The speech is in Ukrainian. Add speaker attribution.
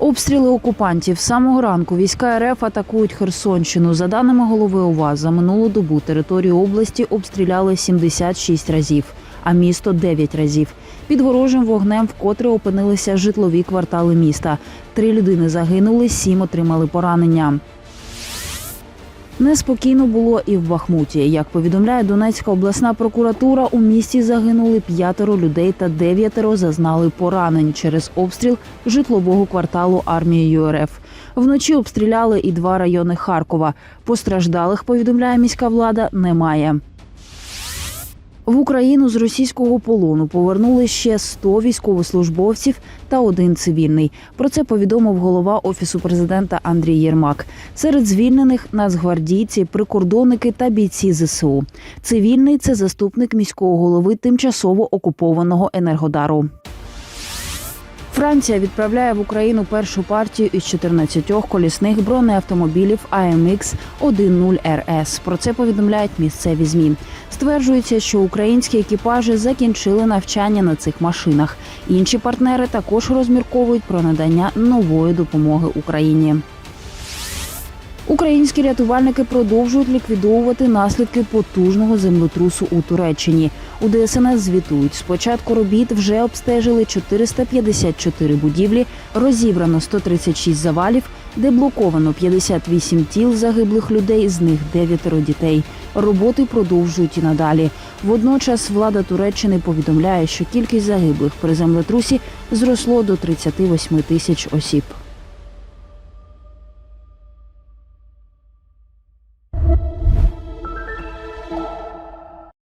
Speaker 1: Обстріли окупантів самого ранку війська РФ атакують Херсонщину. За даними голови ОВА, за минулу добу територію області обстріляли 76 разів, а місто 9 разів. Під ворожим вогнем вкотре опинилися житлові квартали міста. Три людини загинули, сім отримали поранення. Неспокійно було і в Бахмуті. Як повідомляє Донецька обласна прокуратура, у місті загинули п'ятеро людей та дев'ятеро зазнали поранень через обстріл житлового кварталу армією РФ. Вночі обстріляли і два райони Харкова. Постраждалих, повідомляє міська влада, немає. В Україну з російського полону повернули ще 100 військовослужбовців та один цивільний. Про це повідомив голова офісу президента Андрій Єрмак. Серед звільнених нацгвардійці, прикордонники та бійці ЗСУ. Цивільний це заступник міського голови тимчасово окупованого енергодару. Франція відправляє в Україну першу партію із 14 колісних бронеавтомобілів AMX 1.0 RS. Про це повідомляють місцеві змі. Стверджується, що українські екіпажі закінчили навчання на цих машинах. Інші партнери також розмірковують про надання нової допомоги Україні. Українські рятувальники продовжують ліквідовувати наслідки потужного землетрусу у Туреччині. У ДСНС звітують, з початку робіт вже обстежили 454 будівлі, розібрано 136 завалів, деблоковано 58 тіл загиблих людей, з них дев'ятеро дітей. Роботи продовжують і надалі. Водночас влада Туреччини повідомляє, що кількість загиблих при землетрусі зросло до 38 тисяч осіб.